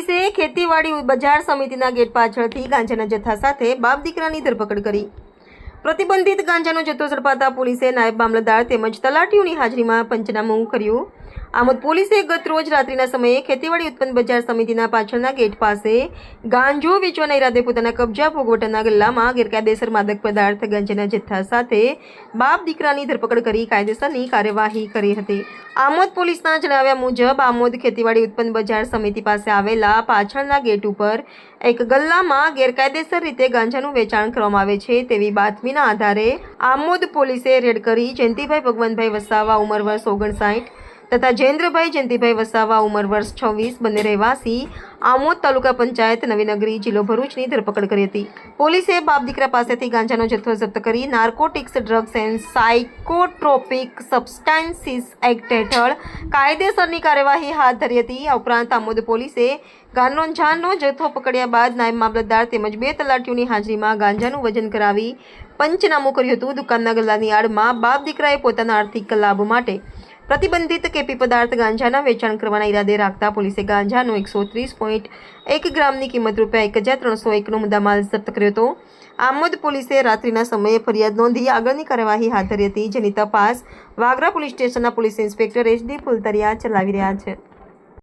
પોલીસે ખેતીવાડી બજાર સમિતિના ગેટ પાછળથી ગાંજાના જથ્થા સાથે બાપ દીકરાની ધરપકડ કરી. પ્રતિબંધિત ગાંજાનો જથ્થો ઝડપાતા પોલીસે નાયબ મામલતદાર તેમજ તલાટીઓની હાજરીમાં પંચનામું કર્યું. આમોદ પોલીસે ગત રોજ રાત્રિના સમયે ખેતીવાડી ઉત્પન્ન બજાર સમિતિના પાછળના ગેટ પાસે ગાંજો વેચવાના ઈરાદે પોતાના કબજા ભોગવટના ગલ્લામાં ગેરકાયદેસર માદક પદાર્થ, ગાંજાના જથ્થા સાથે બાપ દીકરાની ધરપકડ કરી કાયદેસરની કાર્યવાહી કરી હતી. આમોદ પોલીસના જણાવ્યા મુજબ આમોદ ખેતીવાડી ઉત્પન્ન બજાર સમિતિ પાસે આવેલા પાછળના ગેટ ઉપર એક ગલ્લામાં ગેરકાયદેસર રીતે ગાંજાનું વેચાણ કરવામાં આવે છે તેવી બાતમીના આધારે આમોદ પોલીસે રેડ કરી જયંતિભાઈ ભગવંતભાઈ વસાવા ઉંમર વર્ષ ઓગણસાઠ તથા જયેન્દ્રભાઈ જયંતિભાઈ વસાવા ઉંમર વર્ષ છવ્વીસ, બંને રહેવાસી આમોદ તાલુકા પંચાયત, નવીનગરી જિલ્લો ભરૂચની ધરપકડ કરી હતી. પોલીસે બાપ દીકરા પાસેથી ગાંજાનો જથ્થો જપ્ત કરી narcotics, drugs and psychotropic substances act હેઠળ કાયદેસરની કાર્યવાહી હાથ ધરી હતી. આ ઉપરાંત આમોદ પોલીસે ગાંજાનો જથ્થો પકડ્યા બાદ નાયબ મામલતદાર તેમજ બે તલાટીઓની હાજરીમાં ગાંજાનું વજન કરાવી પંચનામું કર્યું હતું. દુકાનના ગલ્લાની આડમાં બાપ દીકરાએ પોતાના આર્થિક લાભ માટે પ્રતિબંધિત કેપી પદાર્થ ગાંજાના વેચાણ કરવાના ઈરાદે રાખતા પોલીસે ગાંજાનો એકસો ત્રીસ પોઈન્ટ એક ગ્રામની કિંમત રૂપિયા એક હજાર ત્રણસો એકનો મુદ્દામાલ જપ્ત કર્યો હતો. આમોદ પોલીસે રાત્રિના સમયે ફરિયાદ નોંધી આગળની કાર્યવાહી હાથ ધરી હતી, જેની તપાસ વાગરા પોલીસ સ્ટેશનના પોલીસ ઇન્સ્પેક્ટર એચડી ફુલતરિયા ચલાવી રહ્યા છે.